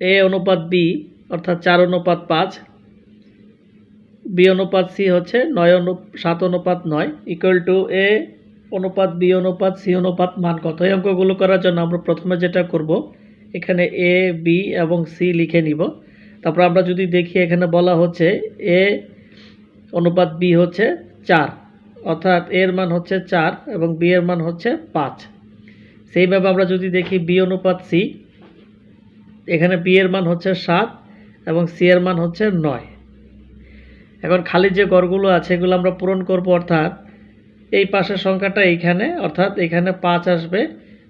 এ অনুপাত বি, অর্থাৎ চার অনুপাত পাঁচ। বি অনুপাত সি হচ্ছে নয় অনু, সাত অনুপাত নয় ইকুয়াল টু এ অনুপাত বি অনুপাত সি অনুপাত মান কত? এই অঙ্কগুলো করার জন্য আমরা প্রথমে যেটা করব, এখানে এ, বি এবং সি লিখে নিব। তারপর আমরা যদি দেখি এখানে বলা হচ্ছে এ অনুপাত বি হচ্ছে চার, অর্থাৎ এর মান হচ্ছে চার এবং বি এর মান হচ্ছে পাঁচ। সেইভাবে আমরা যদি দেখি বি অনুপাত সি এখানে বি এর মান হচ্ছে সাত এবং সি এর মান হচ্ছে নয়। এখন খালি যে গড়গুলো আছে, এগুলো আমরা পূরণ করব অর্থাৎ এই পাশের সংখ্যাটা এইখানে, অর্থাৎ এখানে পাঁচ আসবে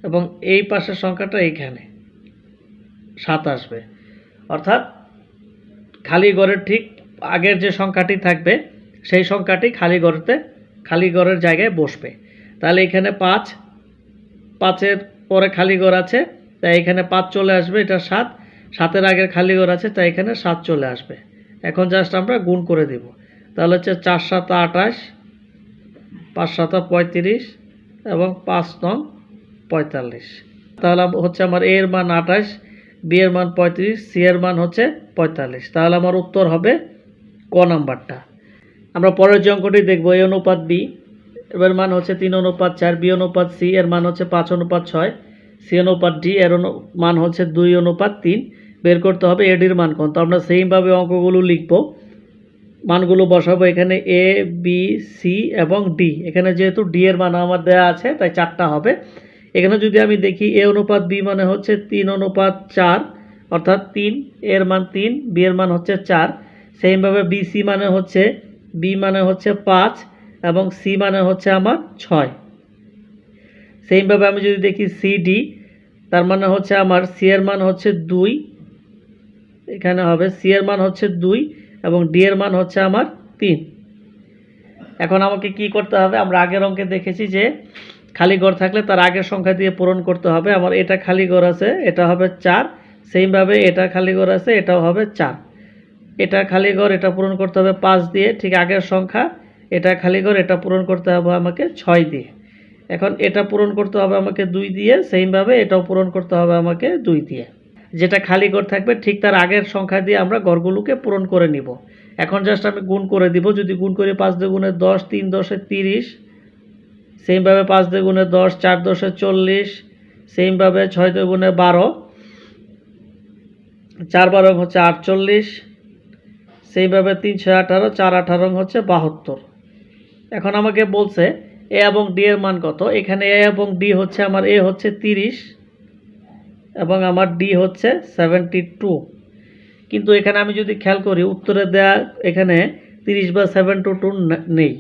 এবং এই পাশের সংখ্যাটা এইখানে সাত আসবে। অর্থাৎ খালি গড়ের ঠিক আগের যে সংখ্যাটি থাকবে, সেই সংখ্যাটি খালি গড়েতে, খালি গড়ের জায়গায় বসবে। তাহলে এখানে পাঁচ, পাঁচের পরে খালি ঘর আছে তাই এখানে পাঁচ চলে আসবে, এটা সাত। সাতের আগের খালি ঘর আছে, তাই এখানে সাত চলে আসবে। এখন জাস্ট আমরা গুণ করে দিব। তাহলে হচ্ছে চার সাত আঠাশ, পাঁচ সাত পঁয়ত্রিশ এবং পাঁচ নং পঁয়তাল্লিশ। তাহলে হচ্ছে আমার এ এর মান আঠাশ, বি এর মান পঁয়ত্রিশ, সি এর মান হচ্ছে পঁয়তাল্লিশ। তাহলে আমার উত্তর হবে ক নাম্বারটা। আমরা পরের যে অঙ্কটি দেখব, এ অনুপাত বি এবার মান হচ্ছে তিন অনুপাত চার, বি অনুপাত সি, এর মান হচ্ছে পাঁচ অনুপাত ছয়। সি অনুপাত ডি, এর মান হচ্ছে দুই অনুপাত তিন, বের করতে হবে এডির মান কোন তো আমরা সেইমভাবে অঙ্কগুলো লিখব। মানগুলো বসাবো এখানে এ, বি, সি এবং ডি। এখানে যেহেতু ডি এর মান আমার দেওয়া আছে, তাই চারটা হবে। এখানে যদি আমি দেখি এ অনুপাত বি মানে হচ্ছে তিন অনুপাত চার, অর্থাৎ তিন, এর মান তিন, বি এর মান হচ্ছে চার। সেইমভাবে বি সি মানে হচ্ছে, বি মানে হচ্ছে পাঁচ এবং সি মানে হচ্ছে আমার ছয়। সেইভাবে আমি যদি দেখি সি ডি তার মানে হচ্ছে আমার সি মান হচ্ছে দুই। এখানে হবে সি মান হচ্ছে দুই এবং ডি এর মান হচ্ছে আমার তিন। এখন আমাকে কি করতে হবে? আমরা আগের অঙ্কে দেখেছি যে খালি ঘর থাকলে তার আগের সংখ্যা দিয়ে পূরণ করতে হবে। আমার এটা খালি ঘর আছে, এটা হবে চার। সেইভাবে এটা খালি ঘর আছে, এটাও হবে চার। এটা খালি ঘর এটা পূরণ করতে হবে পাঁচ দিয়ে। ঠিক আগের সংখ্যা, এটা খালি ঘর এটা পূরণ করতে হবে আমাকে ছয় দিয়ে। এখন এটা পূরণ করতে হবে আমাকে দুই দিয়ে সেইভাবে এটাও পূরণ করতে হবে আমাকে দুই দিয়ে। যেটা খালি ঘর থাকবে, ঠিক তার আগের সংখ্যা দিয়ে আমরা ঘরগুলোকে পূরণ করে নিব। এখন জাস্ট আমি গুণ করে দিব, যদি গুণ করি পাঁচ দুগুণে দশ, তিন দশে তিরিশ সেইভাবে পাঁচ দুগুণে দশ, চার দশে চল্লিশ সেইভাবে ছয় দুগুণে বারো, চার বারো হচ্ছে আটচল্লিশ সেইভাবে তিন ছয় আঠারো, চার আঠারো হচ্ছে বাহাত্তর। এখন আমাকে বলছে এ এবং ডি এর মান কত? এখানে এ এবং ডি হচ্ছে আমার, এ হচ্ছে তিরিশ এবং আমার ডি হচ্ছে সেভেন্টি টু কিন্তু এখানে আমি যদি খেয়াল করি, উত্তরে দেয়া এখানে তিরিশ বা সেভেন টু টু নেই।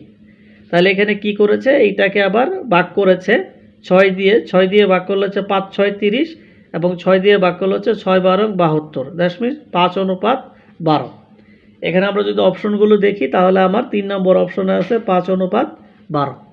তাহলে এখানে কি করেছে? এইটাকে আবার ভাগ করেছে ছয় দিয়ে ছয় দিয়ে ভাগ করলে হচ্ছে পাঁচ, ছয়, তিরিশ এবং ছয় দিয়ে ভাগ করলে হচ্ছে ছয়, বারো বাহাত্তর। দ্যাট মিনস পাঁচ অনুপাত বারো। এখানে আমরা যদি অপশনগুলো দেখি, তাহলে আমার তিন নম্বর অপশনে আছে পাঁচ অনুপাত বারো।